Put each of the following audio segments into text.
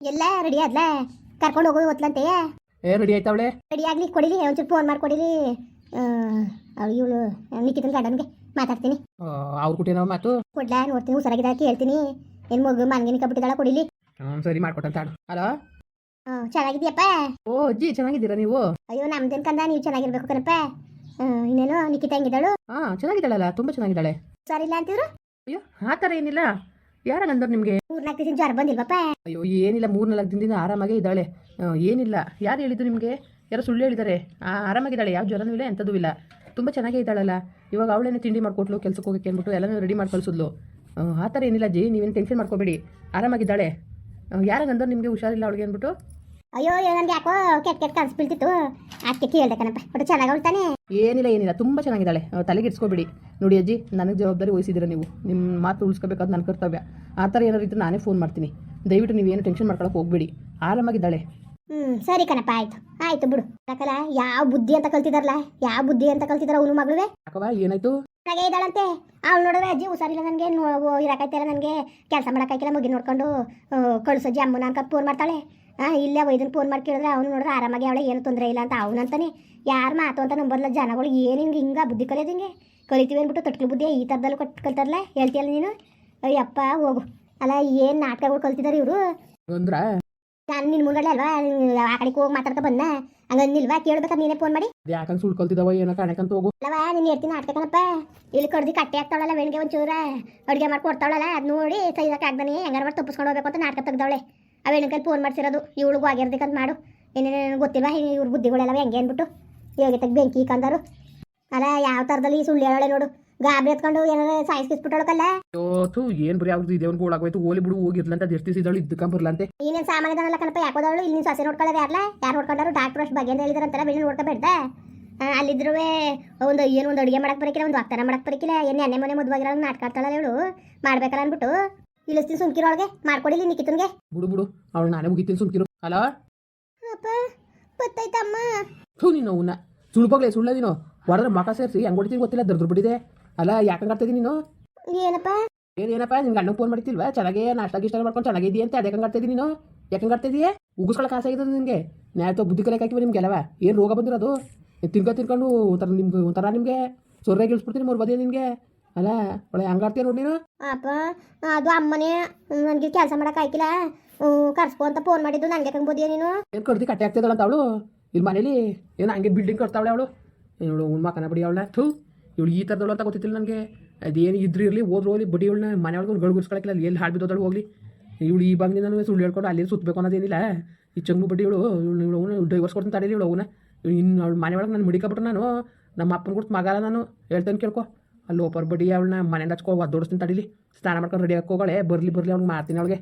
ಎಲ್ಲ ರೆಡಿ ಆದ್ಲ? ಕರ್ಕೊಂಡು ಹೋಗೋ ಹೊತ್ಲಂತೆ ಏ ರೆಡಿ ಆಯ್ತಾವಳೆ? ರೆಡಿ ಆಗ್ಲಿ ಕೊಡಿಲಿ ಒಂಚೂರು ಫೋನ್ ಮಾಡಿ ಕೊಡಿಲಿ. ಅವಳು ಇವಳು ನಿಖಿತನ ಗಂಡನಿಗೆ ಮಾತಾಡ್ತೀನಿ. ಅವ್ರ ಕುಟೇನವ ಮಾತು? ಕೊಡ್ಲ ನೋಡ್ತೀನಿ ಹುಷಾರಾಗಿದ್ದ ಕೇಳ್ತೀನಿ ಏನ್ ಮಗು ಮನ್ಗಿನ ಕಬಿಟ್ಟಿದ್ದಾಳ ಕೊಡಿಲಿ. ಹ್ಞೂ ಸರಿ ಮಾಡ್ಕೊಟ್ಟಂತ ಹ್ಞೂ ಚೆನ್ನಾಗಿದ್ಯಪ್ಪ? ಓ ಅಜ್ಜಿ ಚೆನ್ನಾಗಿದ್ದೀರಾ ನೀವು? ಅಯ್ಯೋ ನಮ್ದೇನ್ ಕಂದ ನೀವು ಚೆನ್ನಾಗಿರ್ಬೇಕು ಕಣಪ್ಪ. ಇನ್ನೇನು ನಿಖಿತ ಹೆಂಗಿದ್ದಾಳು? ಹಾಂ ಚೆನ್ನಾಗಿದ್ದಾಳಲ್ಲ ತುಂಬ ಚೆನ್ನಾಗಿದ್ದಾಳೆ. ಇಲ್ಲ ಅಂತಿದ್ರು? ಅಯ್ಯೋ ಆ ಥರ ಏನಿಲ್ಲ. ಯಾರ ನಿಮ್ಗೆ? ದಿವಸ ಜ್ವರ ಬಂದಿಲ್ವಪ್ಪ? ಅಯ್ಯೋ ಏನಿಲ್ಲ ಮೂರು ನಾಲ್ಕು ದಿನದಿಂದ ಆರಾಮಾಗೇ ಇದ್ದಾಳೆ. ಏನಿಲ್ಲ. ಯಾರು ಹೇಳಿದ್ರು ನಿಮಗೆ? ಯಾರೋ ಸುಳ್ಳು ಹೇಳಿದ್ದಾರೆ ಆ, ಆರಾಮಾಗಿದ್ದಾಳೆ ಯಾವ ಜ್ವರನೂ ಇಲ್ಲ ಎಂಥದ್ದು ಇಲ್ಲ. ತುಂಬ ಚೆನ್ನಾಗೇ ಇದ್ದಾಳಲ್ಲ. ಇವಾಗ ಅವಳೇನೆ ತಿಂಡಿ ಮಾಡಿಕೊಟ್ಲು ಕೆಲ್ಸಕ್ಕೆ ಹೋಗಕ್ಕೆ ಅಂದ್ಬಿಟ್ಟು ಎಲ್ಲನೂ ರೆಡಿ ಮಾಡಿ ಕಳಿಸಿದ್ಲು. ಆ, ಥರ ಏನಿಲ್ಲ ಜಿ ನೀವೇನು ಟೆನ್ಷನ್ ಮಾಡ್ಕೋಬೇಡಿ. ಆರಾಮಾಗಿದ್ದಾಳೆ. ಯಾರಾಗಂದ್ರೆ ನಿಮಗೆ ಹುಷಾರಿಲ್ಲ ಅವಳಿಗೆ ಅಂದ್ಬಿಟ್ಟು? ಅಯ್ಯೋ ನನಗೆ ಯಾಕೋ ಕೆಟ್ಟ ಕೆಟ್ಟ ಕನ್ಸು ಬೀಳ್ತಿತ್ತು. ಅದಕ್ಕೆ ಕೇಳ್ದೆ ಕಣಪ್ಪ ಒಟ್ಟು ಚೆನ್ನಾಗಿ ಅವಳ್ತಾನೆ ಏನಿಲ್ಲ ಏನಿಲ್ಲ ತುಂಬಾ ಚೆನ್ನಾಗಿದ್ದಾಳೆ. ತಲೆಗೆ ಇಡ್ಸ್ಕೊಬೇಡಿ. ನೋಡಿ ಅಜ್ಜಿ ನನಗೆ ಜವಾಬ್ದಾರಿ ವಹಿಸಿದ್ದೀರ ನೀವು? ನಿಮ್ಮ ಮಾತು ಉಳಿಸ್ಕೋಬೇಕಾದ್ ನನ್ನ ಕರ್ತವ್ಯ. ಆ ಥರ ಏನಾರು ಇದ್ರೆ ನಾನೇ ಫೋನ್ ಮಾಡ್ತೀನಿ. ದಯವಿಟ್ಟು ನೀವೇನು ಟೆನ್ಷನ್ ಮಾಡ್ಕೊಳಕ್ಕೆ ಹೋಗ್ಬೇಡಿ. ಆರಾಮಾಗಿದ್ದಾಳೆ. ಹ್ಮ್ ಸರಿ ಕಣಪ್ಪ ಆಯ್ತು. ಆಯ್ತು ಬಿಡು. ಕಕಲ ಯಾವ ಬುದ್ಧಿ ಅಂತ ಕಲ್ತಿದಾರಲ್ಲ? ಯಾವ ಬುದ್ಧಿ ಅಂತ ಕಲ್ತಿದಾರ ಅವನು ಮಗಳುವೆ? ಯಾಕವ ಏನಾಯ್ತು? ಹಾಗೆ ಇದ್ದಾಳಂತೆ. ಅವ್ಳು ನೋಡಿದ್ರೆ ಅಜ್ಜಿ ಹುಷಾರಿಲ್ಲ ನನಗೆ ಇರಕಾಯ್ತಿಲ್ಲ ನನಗೆ. ಕೆಲಸ ಮಾಡೋಕ್ಕಾಗಿಲ್ಲ ಮುಗಿ ನೋಡ್ಕೊಂಡು ಕಳ್ಸಜ್ಜಿ ಅಮ್ಮನ ಅನ್ಕೊಂಡು ಫೋನ್ ಮಾಡ್ತಾಳೆ. ಹಾಂ ಇಲ್ಲೇ ವೈದ್ಯನ ಫೋನ್ ಮಾಡಿ ಕೇಳಿದ್ರೆ ಅವನು ನೋಡಿದ್ರೆ ಆರಾಮಾಗಿ ಅವಳೆ ಏನು ತೊಂದರೆ ಇಲ್ಲ ಅಂತ. ಅವನಂತಾನೆ ಯಾರು ಮಾತು? ಅಂತ ನಂಬರ್ಲ ಜನಗಳು ಏನು ಹಿಂಗೆ ಹಿಂಗೆ ಬುದ್ಧಿ ಕಲಿಯೋದು ಹಿಂಗೆ? ಕಲಿತೀವಿ ಅಂದ್ಬಿಟ್ಟು ತೊಟ್ಲು ಬುದ್ಧಿ ಈ ಥರದಲ್ಲಿ ಕೊಟ್ಟು ಕಲ್ತಾರಲ್ಲ ಹೇಳ್ತೀಯಲ್ಲ ನೀನು? ಅಯ್ಯಪ್ಪ ಹೋಗು. ಅಲ್ಲ ಏನು ನಾಟಕಗಳು ಕಲ್ತಿದ್ದಾರೆ ಇವರು? ಅಂದ್ರ ನಾನು ನಿನ್ನ ಮುಂಗಡೆ ಅಲ್ವಾ? ಆ ಕಡೆಗೆ ಹೋಗಿ ಮಾತಾಡ್ಕೊ ಬಂದ ಹಂಗ ನಿಲ್ವಾ? ಕೇಳ್ಬೇಕಾದ್ರೆ ನೀನೇ ಫೋನ್ ಮಾಡಿ? ಯಾಕಂದ್ರೆ ಸುಳ್ಳು ಕಲ್ತಿದ್ದಾವ ಏನೋ ಕಾಣಕಂತ ಹೋಗು. ಅಲ್ಲವಾ ನೀನು ಹೇಳ್ತೀನಿ ನಾಟಕನಪ್ಪ ಇಲ್ಲಿ ಕಡ್ದು ಕಟ್ಟೆ ಹಾಕ್ತಾವಳಲ್ಲ ವೆಣ್ಗೆ ಒಂಚೂರ ಅಡುಗೆ ಮಾಡಿ ಕೊಡ್ತಾವಳಲ್ಲ ಅದು ನೋಡಿ ಸೈದಕ್ಕೆ ಆಗ್ದಾನೆ ಹೆಂಗಾರ ಮಾಡಿ ತಪ್ಪಿಸ್ಕೊಂಡು ಹೋಗ್ಬೇಕು ಅಂತ ನಾಟಕ ತೆಗ್ದವಳೆ. ಆ ಫೋನ್ ಮಾಡ್ಸಿರೋದು? ಇವಳಿಗೂ ಆಗಿರ್ಬೇಕಂತ ಮಾಡು. ಏನೇನು ಗೊತ್ತಿಲ್ವಾ? ಇವ್ರ ಬುದ್ಧಿಗಳೆಲ್ಲ ಹೆಂಗೆ ಅಂದ್ಬಿಟ್ಟು. ಯೋಗ್ಯತೆಗೆ ಬೆಂಕಿ ಕಂದರು ಅಲ್ಲ ಯಾವ ಥರದಲ್ಲಿ ಸುಳ್ಳು ಹೇಳೋಳೆ ನೋಡು. ಗಾಬರಿ ಎತ್ಕೊಂಡು ಏನಾರ ಸಾಯಿಸ್ಕಿಸ್ಬಿಟ್ಟಳಕಲ್ಲ ಥೂ ಏನು ಬರೀ ಅವ್ರದ್ದು ಇದೇವನ್ ಗೋಳಾಗೋಯ್ತು ಓಲಿ ಬಿಡು ಹೋಗಿರ್ಲಂತ ದಿರ್ತಿಸಿದಳು ಇದ್ದಕ್ಕ ಬರ್ಲಂತೆ ಸಾಮಾನ್ಯ ಸಾಮಾನ್ಯದನಲ್ಲ ಕಣಪ್ಪ ಯಾಕೋದವಳು ಇಲ್ಲಿ ಸಸಿ ನೋಡ್ಕೊಳ್ಳೋದು ಯಾರಲ್ಲ ಯಾರು ನೋಡ್ಕೊಂಡಾರು ಡಾಕ್ಟರ್ ಅಷ್ಟು ಬಗ್ಗೆ ಅಂತ ಹೇಳಿದಾರಂತಲ್ಲ ಬೆಳ್ಳಿ ನೋಡ್ಕೋಬೇಡ್ದ ಅಲ್ಲಿದ್ರು ಒಂದು ಏನು ಒಂದು ಅಡುಗೆ ಮಾಡಕ್ಕೆ ಬರಕಿಲ್ಲ ಒಂದು ವಾಗ್ದಾನ ಮಾಡಕ್ಕೆ ಬರಕಿಲ್ಲ. ಏನು ಎನ್ನೆ ಮನೆ ಮದುವಾಗಿರೋ ನಾಟಕ ಆಡ್ತಾಳಲ್ಲ ಇವಳು. ಮಾಡ್ಬೇಕಲ್ಲ ಅಂದ್ಬಿಟ್ಟು. ಇಳಿಸ್ತೀನಿ ಸುಮ್ಕಿರೊಳಗೆ ಮಾಡ್ಕೊಡಿಲಿ ನಿಕಿತನ್ಗೆ ಬಿಡು ಬಿಡು. ಅವಳು ನಾನೇ ಮುಗಿತೀನಿ ಸುಮ್ಕಿರು. ಹಲೋ ಅಪ್ಪ ಗೊತ್ತಾಯ್ತಮ್ಮ. ಥೂ ನೀನು ಅವನ್ನ ಸುಳ್ಬೋಗ್ಲೆ ಸುಳ್ಳ ನೀನು. ಹೊಡೆದ್ರೆ ಮಕ ಸೇರಿಸಿ ಹೆಂಗ್ ಹೊಡಿತೀನಿ ಗೊತ್ತಿಲ್ಲ ದರ್ದ್ರ ಬಿಟ್ಟಿದೆ ಅಲ್ಲ ಯಾಕಂಗೆ ಆಡ್ತಿದ್ದೀನಿ ನೀನು? ಏನಪ್ಪ? ಏನೇನಪ್ಪ ನಿನ್ ಗಂಡ ಫೋನ್ ಮಾಡ್ತಿಲ್ವಾ ಚೆನ್ನಾಗೇ ನಾಷ್ಟ ಇಷ್ಟ ಮಾಡ್ಕೊಂಡು ಚೆನ್ನಾಗಿದೆಯಾ ಅಂತ ಅದಕ್ಕೆ ಆಡ್ತಿದ್ದೀನಿ ನೀನು? ಯಾಕಂಗೆ ಆಡ್ತಿದೀಯ ಉಗಿಸ್ಕೊಳಕ್ಕೆ ಆಗಿದೆ ನಿಮಗೆ ತೋ ಬುದ್ಧಿ ಕಲಿಯಕ್ಕೆ ಹಾಕಿವ ನಿಮ್ಗೆಲ್ಲವ ಏನು ರೋಗ ಬಂದಿರೋದು? ತಿನ್ಕೊ ತಿನ್ಕೊಂಡು ಒಂಥರ ನಿಮ್ಗೆ ಒಂಥರ ನಿಮಗೆ ಸೊರ್ರೆ ಗಿಳಿಸ್ಬಿಡ್ತೀನಿ ಮೂರು ಬದಿಯ ನಿನಗೆ. ಅಲ್ಲ ಒಳ್ಳೆ ಹಂಗಾಡ್ತೀಯ ನೋಡಿ ನೀನು ಅಪ್ಪ ಅದು ಅಮ್ಮನೇ ನನಗೆ ಕೆಲಸ ಮಾಡಕ್ಕೆ ಆಯ್ಕಿಲ್ಲ ಕರ್ಸ್ಕೊ ಅಂತ ಫೋನ್ ಮಾಡಿದ್ದು ನನಗೆ ಕಂಬೋದಿಯ ನೀನು ಏನು ಕಡ್ದು ಕಟ್ಟೆ ಆಗ್ತಿದ್ದಾಳ ಅಂತ ಅವಳು ಇಲ್ಲಿ ಮನೇಲಿ ಏನು ಹಂಗೆ ಬಿಲ್ಡಿಂಗ್ ಕಟ್ತಾವಳೆ ಅವಳು ಇವಳು ಉನ್ ಮಕನ ಬಡಿ ಅವಳನ್ನ ಥೂ ಇವಳು ಈ ಥರದವಳು ಅಂತ ಗೊತ್ತಿತ್ತಿಲ್ಲ ನನಗೆ ಅದೇನು ಇದ್ರಿ ಇರಲಿ ಹೋದ್ರು ಹೋಗ್ಲಿ ಬಡಿ ಅವಳನ್ನ ಮನೆ ಒಳಗೆ ಗಳ್ಗುರ್ಸ್ಕೊಳಕ್ಕಿಲ್ಲ ಅಲ್ಲಿ ಎಲ್ಲಿ ಹಾಳು ಬಿದ್ದೋದಳು ಹೋಗ್ಲಿ ಇವಳು ಈ ಬಾಗಿನ ನಾನು ಸುಳ್ಳು ಹೇಳ್ಕೊಂಡು ಅಲ್ಲಿ ಸುತ್ತಬೇಕು ಅನ್ನೋದೇನಿಲ್ಲ ಈ ಚಂಗು ಬಡ್ಡಿ ಇವಳು ಇವಳು ಇವಳು ಡೈವರ್ಸ್ ಕೊಡ್ತೀನಿ ತಡೀಲಿ ಇವಳು ಅವನ ಇನ್ನು ಅವಳು ಮನೆ ಒಳಗೆ ನಾನು ಮುಡಿಕೊಬಿಟ್ರೆ ನಾನು ನಮ್ಮ ಅಪ್ಪನ ಕೊಡ್ತು ಮಗಲ್ಲ ನಾನು ಹೇಳ್ತೇನೆ ಕೇಳ್ಕೊ ಅಲ್ಲಿ ಓಪರ್ ಬಡಿ ಅವಳನ್ನ ಮನೆಯಿಂದ ಹಚ್ಕೋ ಒದ್ದೋಡಿಸ್ತೀನಿ ತಡೀಲಿ. ಸ್ನಾನ ಮಾಡ್ಕೊಂಡು ರೆಡಿ ಹಾಕೋಗಳೆ ಬರಲಿ ಬರಲಿ ಅವ್ಳು ಮಾಡ್ತೀನಿ ಅವಳಿಗೆ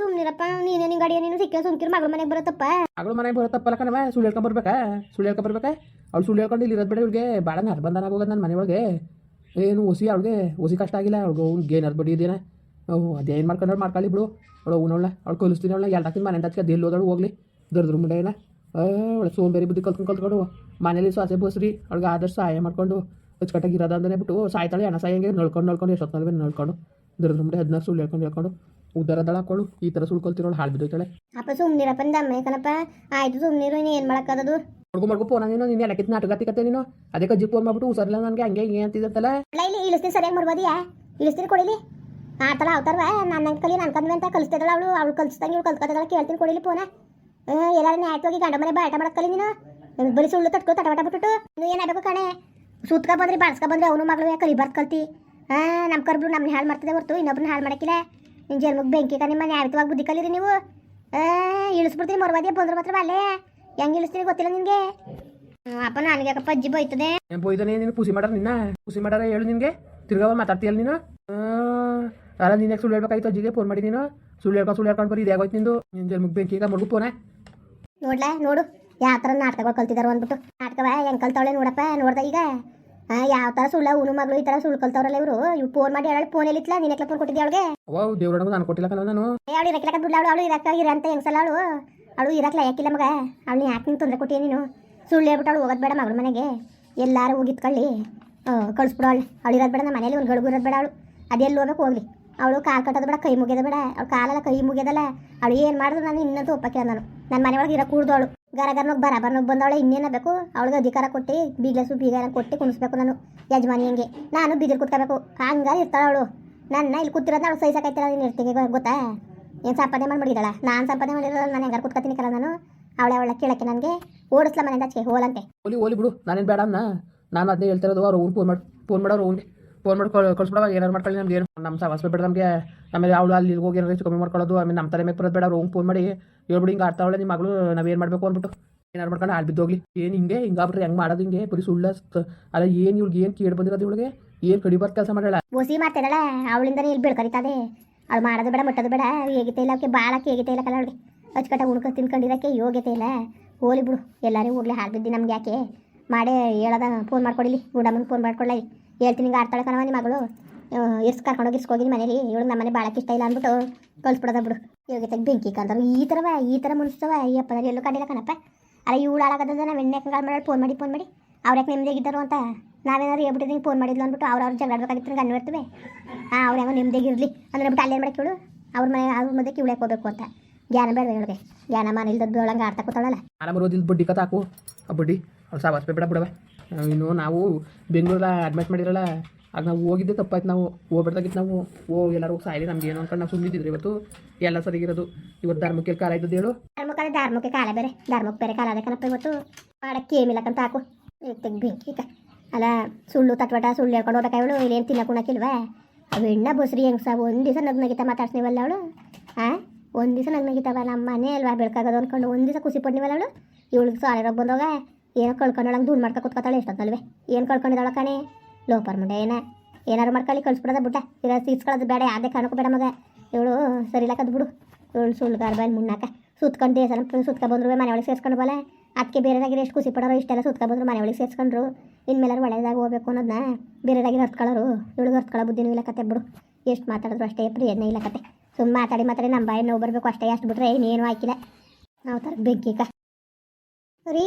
ಸುಮ್ಮನಿರಪ್ಪ ನೀನೇ ನಿಂಗೆ ಗಾಡಿ ನೀನು ಸಿಕ್ಕ ಸುಮ್ಕಿರ್ ಮಗಳ ಮನೆಗೆ ಬರುತ್ತಪ್ಪ. ಅವಳು ಮನೆಗೆ ಬರುತ್ತಪ್ಪಲ್ಲ ಕಣವ ಸುಳ್ಳು ಹೇಳ್ಕೊಂಡ್ ಬರ್ಬೇಕಾ? ಸುಳ್ಳು ಹೇಳ್ಕೊಂಡ್ ಬರ್ಬೇಕಾ? ಅವ್ಳು ಸುಳ್ಳು ಹೇಳ್ಕೊಂಡು ಇಲ್ಲಿ ಇರೋದು ಬೇಡ ಇವಳಿಗೆ ಭಾಳ ನರ್ಬಂಧನ ಆಗೋಗದ ನನ್ನ ಮನೆ ಒಳಗೆ. ಏನು ಒಸಿ ಅವಳಿಗೆ ಒಸಿ ಕಷ್ಟ ಆಗಿಲ್ಲ ಅವ್ಳಿಗೆ ಅವ್ನಿಗೆ ಏನಾರು ಬಡಿ ಇದೇನ. ಅದೇನು ಮಾಡ್ಕೊಂಡ್ರೆ ಮಾಡ್ಕೊಳ್ಳಿ ಬಿಡು. ಅವಳು ಅವನವಳ ಅವ್ಳು ಕಲಿಸ್ತೀನಿ ಅವಳ ಎಲ್ಲ ಹಾಕಿನ ಮನೆ ಹಚ್ಕ ಎಲ್ಲಿ ಹೋದಳು ಹೋಗ್ಲಿ. ದರ್ದ್ರ ಮುಂಡೆ ಏನ. ಅವಳು ಸೋಂಬೇರಿ ಬುದ್ಧಿ ಕಲ್ತ್ಕೊಂಡು ಕಲ್ತ್ಕೊಂಡು ಮನೇಲಿ ಸಾಸೆ ಬಸ್ರಿ ಅವ್ಳಿಗೆ ಆದಷ್ಟು ಸಹಾಯ ಮಾಡ್ಕೊಂಡು ಅಚ್ಚುಕಟ್ಟಾಗಿ ಇರೋದ ಅಂದ್ರೆ ಬಿಟ್ಟು ಸಾಯ್ತಾಳೆ ಹಣ ಸಾಯಂಗೆ ನಳ್ಕೊಂಡು ನಳ್ಕೊಂಡು ಎಷ್ಟೊತ್ತು ನಳ್ಕೊಂಡು ದುರ್ದ ಮುಂದೆ ಹದಿನಾರು ಸುಳ್ಳು ಹೇಳ್ಕೊಂಡು ಹೇಳ್ಕೊಂಡು ಉದ್ದಾರದಳ ಹಾಕೊಳ್ಳು ಈ ಥರ ಸುಳ್ಳು ಹಾಳ್ ಬಿದ್ದೋಯ್ತಾಳೆ ಅಪ್ಪ ಸುಮ್ಮನಿರಪ್ಪ ದಮ್ಮೆ ಕಣಪ್ಪ ಆಯ್ತು ಸುಮ್ಮನಿರು ಇನ್ನು ಏನು ಮಾಡೋಕ್ಕಾಗದು ಮಾಡ್ಕೊ ಮಾಡ್ಕೊ ಫೋನ್ ನೀನು ನೀನು ಎಲ್ಲಕ್ಕಿಂತ ನಾಟಕ ಕತ್ತೆ ನೀನು ಅದೇ ಕಜ್ಜಿ ಫೋನ್ ಮಾಡ್ಬಿಟ್ಟು ಹುಷಾರಿಲ್ಲ ನನಗೆ ಹಂಗೆ ಹಿಂಗೆ ಅಂತಿದ್ದಲ್ಲ ಇಲ್ಲಿ ಇಳಿಸ್ತೀನಿ ಸರಿಯಾಗಿ ಮಾಡ್ಬೋದಿಯಾ ಇಳಿಸ್ತೀನಿ ಕೊಡಿಲಿ ಆತಲ ಅವತಾರವ ನನ್ನ ಕಲಿ ನನ್ನ ಕಂದ್ವೆ ಅಂತ ಕಲಿಸ್ತಿದ್ದಳ ಅವಳು ಅವಳು ಕಲಿಸ್ದಂಗೆ ಇವಳು ಕಲ್ತ್ಕೊತಿದ್ದಾಳ ಕೇಳ್ತೀನಿ ಕೊಡಿಲಿ ಫೋನ ಎಲ್ಲರೂ ಆಯ್ತು ಹೋಗಿ ಗಂಡ ಮನೆ ಬಾಟ ಮಾಡಕ್ ಕಲಿ ನೀನು ಬರೀ ಸುಳ್ಳು ತಟ್ಕೋ ತಟವಟ ಬಿಟ್ಟು ನೀನು ಏನಾಗಬೇಕು ಕಣೆ ಸುತ್ಕ ಬಂದ್ರಿ ಬಾಡ್ಸ್ಕ ಬಂದ್ರೆ ಅವನು ಮಗಳು ಕಲಿಬಾರ್ದು ಕಲ್ತಿ? ಹಾಂ ನಮ್ಮ ಕರ್ಬ್ರು ನಮ್ಮನ್ನ ಹಾಳು ಮಾಡ್ತದೆ ಹೊರ್ತು ಇನ್ನೊಬ್ರನ್ನ ಹಾಳು ಮಾಡಕ್ಕಿಲ್ಲ. ನಿನ್ನ ಜನ್ಮಕ್ಕೆ ಬೆಂಕಿ ಕ ನಿಮ್ಮ ನ್ಯಾಯವಾಗಿ ಬುದ್ಧಿ ಕಲೀರಿ ನೀವು? ಇಳಿಸ್ಬಿಡ್ತೀನಿ ಮರವಾದಿಯ ಬಂದ್ರೆ ಮಾತ್ರ ಅಲ್ಲೇ ಹೆಂಗೆ ಇಳಿಸ್ತೀನಿ ಗೊತ್ತಿಲ್ಲ ನಿನಗೆ? ಅಪ್ಪ ನನಗೆ ಯಾಕಪ್ಪ ಅಜ್ಜಿ ಬೈತದೆ? ಏನು ಬೋಯ್ದಾನೆ ನೀನು ಪುಸಿ ಮಾಡಾರ ನಿನ್ನ? ಪುಸಿ ಮಾಡಾರ ಹೇಳು ನಿನಗೆ. ತಿರ್ಗವ ಮಾತಾಡ್ತೀಯಲ್ಲ ನೀನು? ಅಲ್ಲ ನೀನು ಸುಳ್ಳು ಹೇಳ್ಬೇಕಾಯ್ತು ಅಜ್ಜಿಗೆ? ಫೋನ್ ಮಾಡಿ ನೀನು. ಸುಳ್ಳು ಹೇಳ್ಕೊ ಸುಳ್ಳು ಹೇಳ್ಕೊಂಡು ಬರೀ ಇದಾಗೋಯ್ತು ನಿಂದು. ನಿನ್ನ ಜನ್ಮಕ್ಕೆ ಬೆಂಕಿ ಈಗ ಮಡ್ಗು ಫೋನೆ ನೋಡ್ಲಾ ನೋಡು. ಯಾವ ಥರ ನಾಟಕಗಳು ಕಲ್ತಿದಾರ ಅಂದ್ಬಿಟ್ಟು. ನಾಟಕವ ಹೆಂಗೆ ಕಲ್ತವಳೆ ನೋಡಪ್ಪ ನೋಡ್ದ ಈಗ. ಆ, ಯಾವ ಥರ ಸುಳ್ಳ ಉನು ಮಗಳು ಈ ಥರ ಸುಳ್ಳು ಕಲ್ತವ್ರಲ್ಲ ಇವರು. ಇವ್ ಫೋನ್ ಮಾಡಿ ಹೇಳಿ ಫೋನ್ ಎಲ್ಲಿತ್ಲ ಎಕ್ಲ ಫೋನ್ ಕೊಟ್ಟಿದ್ದೆ ಅವಳಿಗೆ? ಓ ದೇವ್ರಣ್ಣ ನಾನು ಕೊಟ್ಟಿಲ್ಲ ಕಣ ನಾನು. ಅವಳು ಇರಕ್ಲಕ್ಕ ದುಡ್ಡು ಅವಳು ಅವಳು ಇರಕ್ಕ ಇರಂತ ಹೆಂಗ್ಸಲ್ಲ ಅವಳು. ಅವಳು ಇರಕ್ಲ ಯಾಕಿಲ್ಲ ಮಗ. ಅವಳು ಯಾಕೆ ನಿಂಗೆ ತೊಂದರೆ ಕೊಟ್ಟಿ ನೀನು? ಸುಳ್ಳು ಹೇಳ್ಬಿಟ್ಟು ಅವಳು ಹೋಗೋದು ಬೇಡ ಮಗಳ ಮನೆಗೆ. ಎಲ್ಲಾರು ಹೋಗಿತ್ಕೊಳ್ಳಿ ಕಳಿಸ್ಬಿಡು ಅವಳು. ಅವಳು ಇರೋದು ಬೇಡ ನಮ್ಮ ಮನೇಲಿ ಒಂದು ಗಡುಗು ಇರೋದು ಬೇಡ ಅವಳು. ಅದೆಲ್ಲಿ ಹೋಗ್ಬೇಕು ಹೋಗ್ಲಿ. ಅವಳು ಕಾಲು ಕಟ್ಟೋದು ಬೇಡ, ಕೈ ಮುಗಿಯೋದು ಬೇಡ, ಅವಳು ಕಾಲೆಲ್ಲ ಕೈ ಮುಗಿಯೋದಲ್ಲ. ಅವಳು ಏನು ಮಾಡಿದ್ರು ನಾನು ಇನ್ನಂತೂ ಒಪ್ಪಕ್ಕೆ ನಾನು. ನನ್ನ ಮನೆ ಒಳಗೆ ಇರೋ ಕೂಡ್ದವಳು. ಗರ ಗರ್ನೋಗಿ ಬರ, ಬರ್ನೋಗಿ ಬಂದವಳೆ ಇನ್ನೇನ ಬೇಕು? ಅವಳಿಗೆ ಅಧಿಕಾರ ಕೊಟ್ಟು ಬೀಗ್ಲಸು ಬೀಗ ಕೊಟ್ಟು ಕುಣಿಸ್ಬೇಕು ನಾನು, ಯಜಮಾನಿ ಹಂಗೆ. ನಾನು ಬಿದಿರು ಕುತ್ಕೋಬೇಕು. ಹಂಗಾರೆ ಇರ್ತಾಳೆ ಅವಳು. ನನ್ನ ಇಲ್ಲಿ ಕೂತಿರೋದು ಅವಳು ಸಹಿಸಕೈತಿಲ್ಲ ನೀನು ಇರ್ತೀನಿ ಗೊತ್ತಾ? ಏನು ಸಂಪಾದನೆ ಮಾಡಿ ನಾನು ಸಂಪಾದನೆ ಮಾಡಿರೋದು ನಾನು ಹೆಂಗಾರು ಕುತ್ಕೋತೀನಿ ಕಲ ನಾನು. ಅವಳೆ ಅವಳ ಕೇಳಕ್ಕೆ ನನಗೆ ಓಡಿಸ್ಲ ಮನೆಯಿಂದ ಆಚೆ ಹೋಲಂತೆ ಓಲಿ ಓಲಿ ಬಿಡು, ನಾನೇನು ಬೇಡ ಅನ್ನ. ನಾನು ಅದನ್ನೇ ಹೇಳ್ತಿರೋದು, ಅವ್ರು ಫೋನ್ ಮಾಡಿ ಫೋನ್ ಮಾಡೋರು ಅವ್ನಿಗೆ ಫೋನ್ ಮಾಡಿ ಕಳ್ಸ್ಬಿಡವಾಗ ಏನಾರು ಮಾಡ್ಕೊಳ್ಳಿ ನಮ್ಗೆ ಏನು ನಮ್ಮ ಸವಾಸ ಬೇಡ ನಮಗೆ ಆಮೇಲೆ ಅವಳು ಅಲ್ಲಿ ಹೋಗಿ ಏನಾರು ಹೆಚ್ಚು ಕಮ್ಮಿ ಮಾಡ್ಕೊಳ್ಳೋದು ಆಮೇಲೆ ನಮ್ಮ ತಲೆ ಮೇಲೆ ಬರೋದು ಬೇಡ, ಅವ್ರು ಹೋಗಿ ಫೋನ್ ಮಾಡಿ. ಹೇಳ್ಬಿಡಿ ಹಿಂಗೆ ಆಡ್ತಾವಳೆ ನಿಮ್ಮ ಮಗಳು ನಾವೇನು ಮಾಡಬೇಕು ಅಂದ್ಬಿಟ್ಟು. ಏನಾರು ಮಾಡ್ಕೊಂಡು ಆಡ್ಬಿದ್ದು ಬಿದ್ದೋಗ್ಲಿ. ಏನು ಹಿಂಗೆ ಹಿಂಗಾಗ್ಬಿಟ್ರೆ ಹೆಂಗೆ ಮಾಡೋದು ಹಿಂಗೆ? ಬರೀ ಸುಳ್ಳ ಅಲ್ಲ ಏನು ಇವ್ಳಿಗೆ ಏನು ಕೇಳಿ ಬಂದಿರೋದು ಇವಳಿಗೆ? ಏನು ಕಡಿಬಾರ್ದು ಕೆಲಸ ಮಾಡಲ್ಲ ಓಸಿ ಮಾಡ್ತಿದ್ದಾಳ ಅವಳಿಂದನೇ ಇಲ್ಲಿ ಬೀಳ್ಕರಿತದೆ ಅವ್ಳು ಮಾಡೋದು ಬೇಡ, ಮುಟ್ಟೋದು ಬೇಡ. ಹೇಗಿತೆ ಇಲ್ಲ ಅವಕ್ಕೆ ಬಾಳಕ್ಕೆ ಹೇಗಿತೆ ಇಲ್ಲ ಕಲ ಅವಳಿಗೆ. ಅಚ್ಚುಕಟ್ಟ ಉಣ್ಕೊ, ತಿನ್ಕೊಂಡಿರೋಕ್ಕೆ ಯೋಗ್ಯತೆ ಇಲ್ಲ. ಹೋಲಿ ಬಿಡು, ಎಲ್ಲರೂ ಹೋಗ್ಲಿ ಹಾಲು ನಮ್ಗೆ ಯಾಕೆ? ಮಾಡೇ ಹೇಳೋದ ಫೋನ್ ಮಾಡ್ಕೊಡಿಲಿ. ಗುಡಮ್ಮನ ಫೋನ್ ಮಾಡ್ಕೊಳ್ಳಿ ಹೇಳ್ತೀನಿ, ಹಿಂಗೆ ಆಡ್ತಾಳೆ ಕಣವ ನಿಮ್ಮ ಮಗಳು. ಇರ್ಸ್ ಕರ್ಕೊಂಡೋಗಿ ಇರ್ಸ್ಕೋಗಿ ಮನೇಲಿ? ಇವಳು ನಮ್ಮನೆ ಭಾಳಕ್ಕೆ ಇಷ್ಟ ಇಲ್ಲ ಅಂದ್ಬಿಟ್ಟು ಕಳ್ಸ್ಬಿಡೋದ ಬಿಡು. ಯೋಗ್ಯತೆಗೆ ಬೆಂಕಿ ಕಂದ್ರು ಈ ಥರವ ಈ ಥರ ಮುನ್ಸ್ತವ ಈ ಅಪ್ಪದಲ್ಲಿ ಎಲ್ಲೂ ಕಂಡಿಲ್ಲ ಕಣಪ್ಪ. ಅಲ್ಲ ಇವಳು ಹಾಳಾಗದ ನಾವು ಎಣ್ಣೆ ಮಾಡಿ ಫೋನ್ ಮಾಡಿ ಫೋನ್ ಮಾಡಿ. ಅವ್ರ ಯಾಕೆ ನೆಮ್ಮದಿಯಾಗಿದ್ದರು ಅಂತ. ನಾವೇನಾದ್ರು ಹೇಳ್ಬಿಟ್ಟಿದ್ದೀನಿ ಫೋನ್ ಮಾಡಿದ್ಲು ಅಂದ್ಬಿಟ್ಟು ಅವ್ರು ಅವ್ರು ಜಗಳಾಡ್ಬೇಕಾಗಿತ್ತು ಗಂಡು ಇರ್ತವೆ. ಹಾಂ ಅವ್ರು ಹೆಂಗೋ ನೆಮ್ಮದಿಯಾಗಿರಲಿ ಅಂದ್ರೆ ಬಿಟ್ಟು ಅಲ್ಲೇನು ಮಾಡಕ್ಕೆ ಇವಳು? ಅವ್ರ ಮನೆ, ಅವ್ರ ಮಧ್ಯೆ ಕಿವಳಕ್ಕೆ ಹೋಗಬೇಕು ಅಂತ. ಜ್ಞಾನ ಬೇಡ ಇವಳಿಗೆ. ಜ್ಞಾನ ಮನೇಲಿದ್ದದ್ದು ಒಳಗೆ ಆಡ್ತಾ ಕೂತಾಳಲ್ಲ. ನಾನು ಬರೋದಿಲ್ಲ ಬಡ್ಡಿ ಕತ್ತಾಕು ಆ ಬಡ್ಡಿ ಅವ್ರು ಸಾವಾಸ ಬೇಡ ಬಿಡವ ಇನ್ನು ನಾವು ಬೆಂಗಳೂರ ಅಡ್ಮಿಟ್ ಮಾಡಿರಲ್ಲ ಅದು ನಾವು ಹೋಗಿದ್ದೆ ತಪ್ಪಾಯ್ತು ನಾವು ಹೋಗ್ಬಿಡ್ದಾಗಿತ್ತು ನಾವು. ಓ ಎಲ್ಲರೂ ಸಾಯಿಲಿ ನಮ್ಗೆ ಏನು ಅನ್ಕೊಂಡು ನಾವು ಸುಮ್ಮನಿದ್ದಿದ್ರು ಇವತ್ತು. ಎಲ್ಲ ಸರಿಗಿರೋದು ಇವತ್ತು ಧರ್ಮಕ್ಕೆ ಕಾಲ ಇದ್ದದ್ದು ಹೇಳು. ಧರ್ಮಕ್ಕೆ ಧರ್ಮಕ್ಕೆ ಕಾಲ ಬೇರೆ ಧರ್ಮಕ್ಕೆ ಬೇರೆ ಕಾಲ ಅದೇ ಇವತ್ತು. ಮಾಡಕ್ಕೆ ಏಮಿಲ್ಲಕ್ಕಂತ ಹಾಕು. ತೆಗ್ದು ಬೆಂಕಿ ಅಲ್ಲ, ಸುಳ್ಳು ತಟ್ವಟ ಸುಳ್ಳು ಹೇಳ್ಕೊಂಡು ಹೋಗ್ಬೇಕಾ ಇವಳು? ಇಲ್ಲೇನು ತಿನ್ನಕ್ಕುಣಕ್ಕಿಲ್ವಾ ಅವು ಎಣ್ಣ ಬಸ್ರಿ ಸಾ ಒಂದು ದಿವಸ ನಗ್ನಗಿತ ಮಾತಾಡ್ಸ್ನಿವಲ್ಲ ಅವಳು? ಹಾಂ ಒಂದು ದಿವಸ ನಗ್ನಗಿತವ ನಮ್ಮ ಮನೆ ಅಲ್ವಾ ಬೆಳಕಾಗೋದು ಅಂದ್ಕೊಂಡು ಒಂದು ದಿವಸ ಖುಷಿ ಪಡ್ನಿವಲ್ಲ ಅವಳು? ಇವಳಿಗೆ ಸಾಲಿರೋಗಿ ಬಂದೋಗ ಏನೋ ಕಳ್ಕೊಂಡೊಳಗೆ ದುಡ್ಡು ಮಾಡ್ಕೊ ಕೂತ್ಕೊತಾಳೆ ಎಷ್ಟೊತ್ತಲ್ವೇ ಏನು ಕಳ್ಕೊಂಡಿದ್ದಾಳ ಕಣೆ? ಲೋಪರ್ ಮುಂಡೆ ಏನ? ಏನಾರು ಮಾಡ್ಕೊಳ್ಳಿ ಕಳ್ಸ್ಬಿಡದ ಬಿಟ್ಟ ಇರೋ ಸೀಸ್ಕೊಳ್ಳೋದು ಬೇಡ ಯಾವುದೇ ಕಾರಣಕ್ಕೂ ಬೇಡ ಮಗ. ಇವಳು ಸರಿ ಇಲ್ಲಕದ್ ಬಿಡು. ಇವಳು ಸುಳ್ಳುಗಾರ ಬಾಯ್ ಮುನ್ನಾಕ ಸುತ್ಕೊಂಡು ದೇಸನ ಸುತ್ಕೊ ಬಂದ್ರು ಮನೆ ಒಳಗೆ ಸೇರ್ಸ್ಕೊಂಡು ಬಲ್ಲ ಅದಕ್ಕೆ ಬೇರೆದಾಗಿರೋ ಎಷ್ಟು ಖುಷಿ ಪಡೋರು, ಇಷ್ಟೆಲ್ಲ ಸುತ್ಕೊ ಬಂದ್ರು ಮನೆ ಒಳಗೆ ಸೇರ್ಸ್ಕೊಂಡ್ರು. ಇನ್ಮೇಲೆ ಒಳ್ಳೆಯದಾಗಿ ಹೋಗ್ಬೇಕು ಅನ್ನೋದನ್ನ ಬೇರೆದಾಗಿ ಅರ್ತ್ಕೊಳ್ಳೋರು ಇವಳಿಗೆ ಅರ್ತ್ಕೊಳ್ಳೋ ಬುದ್ಧಿನೂ ಇಲ್ಲ ಕತೆ ಬಿಡು. ಎಷ್ಟು ಮಾತಾಡಿದ್ರು ಅಷ್ಟೇ ಪ್ರಿಯನೇ ಇಲ್ಲ ಕತೆ. ಸುಮ್ಮನೆ ಮಾತಾಡಿ ಮಾತಾಡಿ ನಮ್ಮ ಬಾಯಿ ನೋವು ಬರಬೇಕು ಅಷ್ಟೇ. ಅಷ್ಟು ಬಿಟ್ರೆ ಇನ್ನೇನು ಹಾಕಿಲ್ಲ ನಾವು ತರ ಬೆಂಕಿಕ ರೀ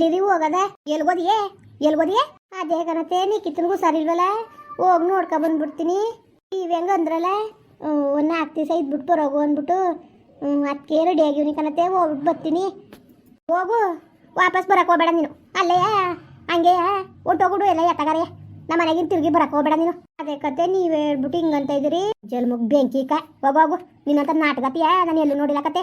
ಡಿರಿ ಹೋಗದ ಎಲ್ಗೋದಿಯೇ ಎಲ್ಗೋದಿಯೇ ಅದೇ ಕಣತೆ ನೀ ಕಿತ್ತನಿಗೂ ಸರಿ ಇಲ್ವಲ್ಲ? ಹೋಗಿ ನೋಡ್ಕೊ ಬಂದ್ಬಿಡ್ತೀನಿ. ನೀವು ಹೆಂಗೆ ಅಂದ್ರಲ್ಲ? ಒಂದು ನಾಲ್ಕು ದಿವಸ ಇದ್ಬಿಟ್ಟು ಬರೋಗು ಅಂದ್ಬಿಟ್ಟು ಅದಕ್ಕೆ ರೆಡಿ ಆಗಿವ್ನಿ ಕಣತೆ ಹೋಗ್ಬಿಟ್ಟು ಬರ್ತೀನಿ. ಹೋಗು, ವಾಪಸ್ ಬರಕ್ಕೆ ಹೋಗ್ಬೇಡ ನೀನು. ಅಲ್ಲೇ ಹಂಗೆಯ ಹೋಗ್ಬಿಡು, ಎಲ್ಲ ಎತ್ತಗಾರೆ. ನಮ್ಮ ಮನೆಗಿನ ತಿರುಗಿ ಬರಕ್ಕೆ ಹೋಗ್ಬೇಡ ನೀನು. ಅದೇ ಕತೆ, ನೀವು ಹೇಳ್ಬಿಟ್ಟು ಹಿಂಗಂತ ಇದ್ದೀರಿ. ಜಲ್ಮುಗ್ ಬೆಂಕಿ ಕ ಹೋಗು. ನಿನ್ನಂತ ನಾಟಕತಿಯ? ನಾನು ಎಲ್ಲೂ ನೋಡಿಲ್ಲ ಕತೆ.